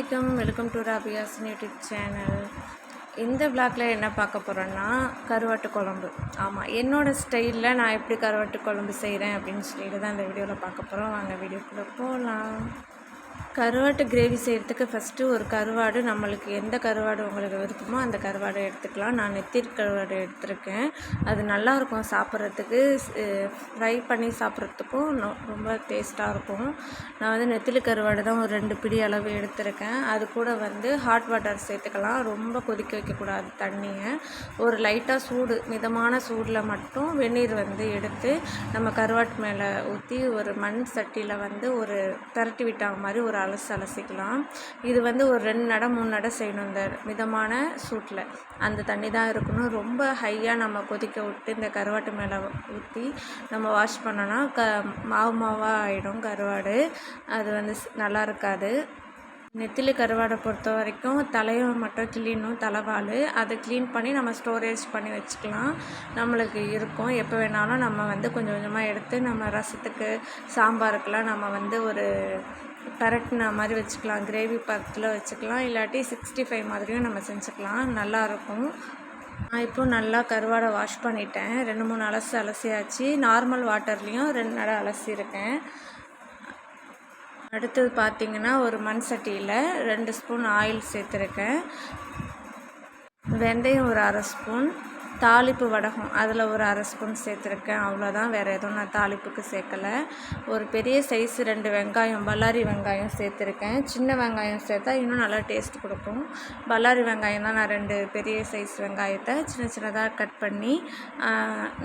வணக்கம் welcome to Rabia's YouTube channel. இந்த பிளாக்ல என்ன பார்க்க போகிறோன்னா கருவாட்டு குழம்பு. ஆமாம் என்னோடய ஸ்டைலில் நான் எப்படி கருவாட்டு குழம்பு செய்கிறேன் அப்படின்னு சொல்லிட்டு தான் இந்த வீடியோவில் பார்க்க போகிறோம் வாங்க வீடியோக்குள்ளே போகலாம் கருவாட்டு கிரேவி செய்கிறதுக்கு ஃபஸ்ட்டு ஒரு கருவாடு நம்மளுக்கு எந்த கருவாடு உங்களுக்கு விருப்பமோ அந்த கருவாடை எடுத்துக்கலாம். நான் நெத்திரி கருவாடு எடுத்திருக்கேன். அது நல்லாயிருக்கும் சாப்பிட்றதுக்கு. ஃப்ரை பண்ணி சாப்பிட்றதுக்கும் ரொம்ப டேஸ்ட்டாக இருக்கும். நான் வந்து நெத்திலி கருவாடு தான் ஒரு ரெண்டு பிடி அளவு எடுத்திருக்கேன். அது கூட வந்து ஹாட் வாட்டர் சேர்த்துக்கலாம். ரொம்ப கொதிக்க வைக்கக்கூடாது தண்ணியை. ஒரு லைட்டாக சூடு மிதமான சூடில் மட்டும் வெந்நீர் வந்து எடுத்து நம்ம கருவாட்டு மேலே ஊற்றி ஒரு மண் சட்டியில் வந்து ஒரு திரட்டி விட்டாங்க மாதிரி ஒரு அலசி அலசிக்கலாம் இது வந்து ஒரு ரெண்டு நடை மூணு நடை செய்யணும் இந்த மிதமான சூட்டில் அந்த தண்ணி தான் இருக்கணும். ரொம்ப ஹையாக நம்ம கொதிக்க விட்டு இந்த கருவாட்டு மேலே ஊற்றி நம்ம வாஷ் பண்ணோன்னா க மாவு மாவாக ஆகிடும் கருவாடு. அது வந்து நல்லா இருக்காது. நெத்திலி கருவாடை பொறுத்த வரைக்கும் தலையை மட்டும் கிளீனும் தலைவால் அதை க்ளீன் பண்ணி நம்ம ஸ்டோரேஜ் பண்ணி வச்சுக்கலாம். நம்மளுக்கு இருக்கும். எப்போ வேணாலும் நம்ம வந்து கொஞ்சம் கொஞ்சமாக எடுத்து நம்ம ரசத்துக்கு சாம்பாருக்கெலாம் நம்ம வந்து ஒரு பரட்டின மாதிரி வச்சுக்கலாம். கிரேவி பக்கத்தில் வச்சுக்கலாம். இல்லாட்டி சிக்ஸ்டி ஃபைவ் மாதிரியும் நம்ம செஞ்சுக்கலாம். நல்லாயிருக்கும். நான் இப்போ நல்லா கருவாடை வாஷ் பண்ணிட்டேன். ரெண்டு மூணு அலசி அலசியாச்சு. நார்மல் வாட்டர்லேயும் ரெண்டு நடை அலசியிருக்கேன். அடுத்தது பார்த்திங்கன்னா ஒரு மண் சட்டியில் ரெண்டு ஸ்பூன் ஆயில் சேர்த்துருக்கேன். வெந்தயம் ஒரு அரை ஸ்பூன் தாளிப்பு வடகம் அதில் ஒரு அரை ஸ்பூன் சேர்த்துருக்கேன். அவ்வளோதான் வேறு எதுவும் நான் தாளிப்புக்கு சேர்க்கலை. ஒரு பெரிய சைஸ் ரெண்டு வெங்காயம் பல்லாரி வெங்காயம் சேர்த்துருக்கேன். சின்ன வெங்காயம் சேர்த்தா இன்னும் நல்லா டேஸ்ட் கொடுக்கும். பல்லாரி வெங்காயம் தான் நான் ரெண்டு பெரிய சைஸ் வெங்காயத்தை சின்ன சின்னதாக கட் பண்ணி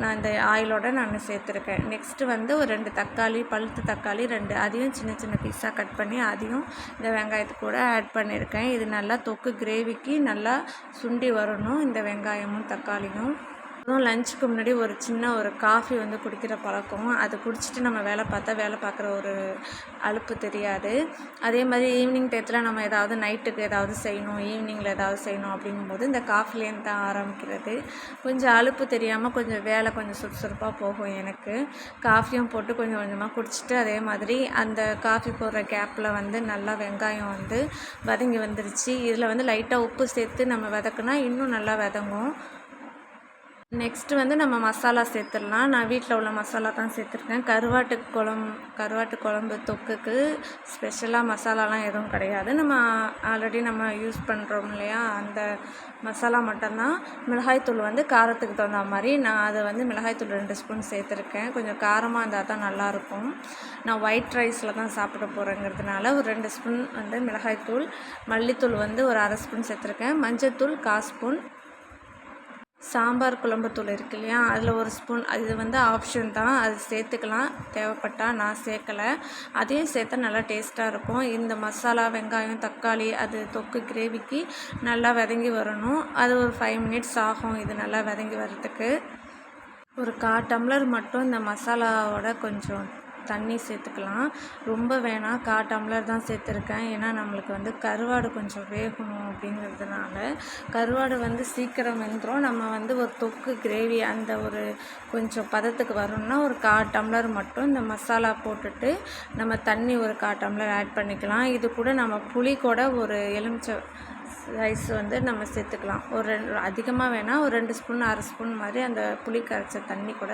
நான் இந்த ஆயிலோட நான் சேர்த்துருக்கேன். நெக்ஸ்ட்டு வந்து ஒரு ரெண்டு தக்காளி பழுத்து தக்காளி ரெண்டு அதையும் சின்ன சின்ன பீஸாக கட் பண்ணி அதையும் இந்த வெங்காயத்து கூட ஆட் பண்ணியிருக்கேன் இது நல்லா தொக்கு கிரேவிக்கு நல்லா சுண்டி வரணும். இந்த வெங்காயமும் தக்காளியும். அதுவும் லஞ்சுக்கு முன்னாடி ஒரு சின்ன ஒரு காஃபி வந்து குடிக்கிற பழக்கம். அது குடிச்சிட்டு நம்ம வேலை பார்த்தா வேலை பார்க்குற ஒரு அலுப்பு தெரியாது. அதே மாதிரி ஈவினிங் டயத்தில் நம்ம ஏதாவது நைட்டுக்கு ஏதாவது செய்யணும் ஈவினிங்கில் ஏதாவது செய்யணும் அப்படிங்கும்போது இந்த காஃபிலேருந்து தான் ஆரம்பிக்கிறது. கொஞ்சம் அலுப்பு தெரியாமல் கொஞ்சம் வேலை கொஞ்சம் சுறுசுறுப்பாக போகும் எனக்கு. காஃபியும் போட்டு கொஞ்சம் கொஞ்சமாக குடிச்சிட்டு அதே மாதிரி அந்த காஃபி போடுற கேப்பில் வந்து நல்லா வெங்காயம் வந்து வதங்கி வந்துருச்சு. இதில் வந்து லைட்டாக உப்பு சேர்த்து நம்ம வதக்குனா இன்னும் நல்லா வதங்கும். நெக்ஸ்ட்டு வந்து நம்ம மசாலா சேர்த்துடலாம். நான் வீட்டில் உள்ள மசாலா தான் சேர்த்துருக்கேன். கருவாட்டு குழம்பு கருவாட்டு குழம்பு தொக்குக்கு ஸ்பெஷலாக மசாலாலாம் எதுவும் கிடையாது. நம்ம ஆல்ரெடி நம்ம யூஸ் பண்ணுறோம் இல்லையா? அந்த மசாலா மட்டும்தான். மிளகாய்த்தூள் வந்து காரத்துக்கு தகுந்த மாதிரி நான் அதை வந்து மிளகாய்த்தூள் ரெண்டு ஸ்பூன் சேர்த்துருக்கேன். கொஞ்சம் காரமாக இருந்தால் தான் நல்லாயிருக்கும். நான் ஒயிட் ரைஸில் தான் சாப்பிட போகிறேங்கிறதுனால ஒரு ரெண்டு ஸ்பூன் வந்து மிளகாய்த்தூள் மல்லித்தூள் வந்து ஒரு அரை ஸ்பூன் சேர்த்துருக்கேன். மஞ்சத்தூள் கால் ஸ்பூன் சாம்பார் குழம்பு தூள் இருக்கு இல்லையா? அதில் ஒரு ஸ்பூன் அது வந்து ஆப்ஷன் தான். அது சேர்த்துக்கலாம். தேவைப்பட்டால் நான் சேர்க்கலை. அதையும் சேர்த்தா நல்லா டேஸ்ட்டாக இருக்கும். இந்த மசாலா வெங்காயம் தக்காளி அது தொக்கு கிரேவிக்கு நல்லா வதங்கி வரணும். அது ஒரு ஃபைவ் மினிட்ஸ் ஆகும் இது நல்லா வதங்கி வர்றதுக்கு. ஒரு கா டம்ளர் மட்டும் இந்த மசாலாவோட கொஞ்சம் தண்ணி சேர்த்துக்கலாம். ரொம்ப வேணாம். கா டம்ளர் தான் சேர்த்துருக்கேன். ஏன்னா நம்மளுக்கு வந்து கருவாடு கொஞ்சம் வேகணும். அப்படிங்கிறதுனால கருவாடு வந்து சீக்கிரம் வெந்துடும் நம்ம வந்து ஒரு தொக்கு கிரேவி அந்த ஒரு கொஞ்சம் பதத்துக்கு வரணும்னா ஒரு கா டம்ளர் மட்டும் இந்த மசாலா போட்டுட்டு நம்ம தண்ணி ஒரு கா டம்ளர் ஆட் பண்ணிக்கலாம். இது கூட நம்ம புளி கூட ஒரு எலுமிச்சை ரைஸ் வந்து நம்ம சேர்த்துக்கலாம். ஒரு ரெண்டு அதிகமாக வேணால் ஒரு ரெண்டு ஸ்பூன் அரை ஸ்பூன் மாதிரி அந்த புளி கரைச்ச தண்ணி கூட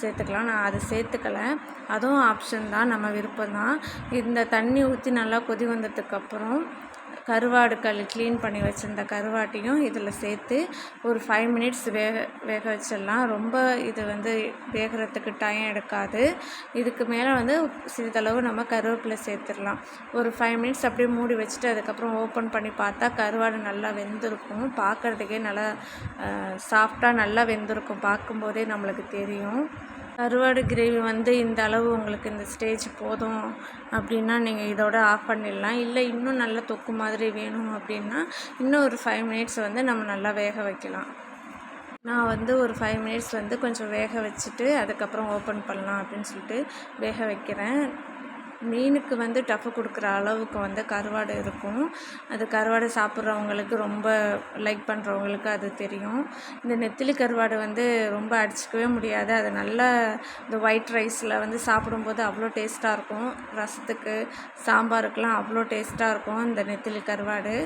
சேர்த்துக்கலாம். நான் அதை சேர்த்துக்கலை. அதுவும் ஆப்ஷன் தான். நம்ம விருப்பம் தான் இந்த தண்ணி ஊற்றி நல்லா கொதி வந்ததுக்கப்புறம் கருவாடு க்ளீன் பண்ணி வச்சுருந்த கருவாட்டையும் இதில் சேர்த்து ஒரு ஃபைவ் மினிட்ஸ் வேக வேக வச்சிடலாம். ரொம்ப இது வந்து வேகிறதுக்கு டைம் எடுக்காது. இதுக்கு மேலே வந்து சிறிதளவு நம்ம கருவேப்பிலை சேர்த்துடலாம். ஒரு ஃபைவ் மினிட்ஸ் அப்படியே மூடி வச்சுட்டு அதுக்கப்புறம் ஓப்பன் பண்ணி பார்த்தா கருவாடு நல்லா வெந்திருக்கும். பார்க்குறதுக்கே நல்லா சாஃப்டாக நல்லா வெந்திருக்கும். பார்க்கும்போதே நம்மளுக்கு தெரியும். கருவாடு கிரேவி வந்து இந்த அளவு உங்களுக்கு இந்த ஸ்டேஜ் போதும் அப்படின்னா நீங்கள் இதோட ஆஃப் பண்ணிடலாம். இல்லை இன்னும் நல்ல தொக்கு மாதிரி வேணும் அப்படின்னா இன்னும் ஒரு ஃபைவ் மினிட்ஸ் வந்து நம்ம நல்லா வேக வைக்கலாம். நான் வந்து ஒரு ஃபைவ் மினிட்ஸ் வந்து கொஞ்சம் வேக வச்சுட்டு அதுக்கப்புறம் ஓப்பன் பண்ணலாம் அப்படின்னு சொல்லிட்டு வேக வைக்கிறேன். மீனுக்கு வந்து டஃப்பு கொடுக்குற அளவுக்கு வந்து கருவாடு இருக்கும். அது கருவாடு சாப்பிட்றவங்களுக்கு ரொம்ப லைக் பண்ணுறவங்களுக்கு அது தெரியும். இந்த நெத்திலி கருவாடு வந்து ரொம்ப அடிச்சிக்கவே முடியாது. அது நல்லா இந்த ஒயிட் ரைஸில் வந்து சாப்பிடும்போது அவ்வளோ டேஸ்ட்டாக இருக்கும். ரசத்துக்கு சாம்பாருக்கெலாம் அவ்வளோ டேஸ்ட்டாக இருக்கும் இந்த நெத்திலி கருவாடு.